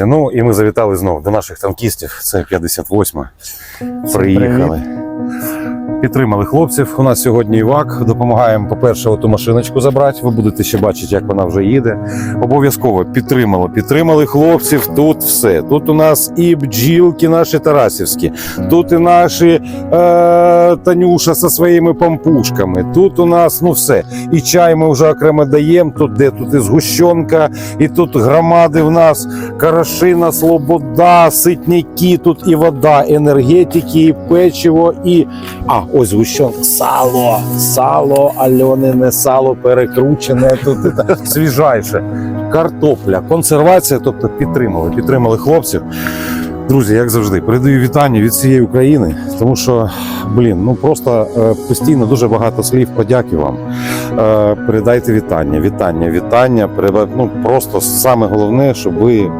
друзі, ну і ми завітали знову до наших танкістів. Це 58 Приїхали. Підтримали хлопців. У нас сьогодні івак. Допомагаємо, по-перше, оту машиночку забрати. Ви будете ще бачити, як вона вже їде. Обов'язково підтримали. Підтримали хлопців. Тут все. Тут у нас і бджілки наші Тарасівські, тут і наші е, Танюша зі своїми пампушками. Тут у нас ну все. І чай ми вже окремо даємо. Тут де тут і згущенка, і тут громади в нас, Карашина, Слобода, ситняки, тут і вода, енергетики, і печиво, і. А, ось згущенка. Сало, сало, Альонине сало перекручене, тут свіжайше. Картопля, консервація, тобто підтримали, підтримали хлопців. Друзі, як завжди, передаю вітання від всієї України, тому що, блін, ну просто е, постійно дуже багато слів подяки вам. Е, передайте вітання, вітання, вітання. Переда... Ну просто саме головне, щоб ви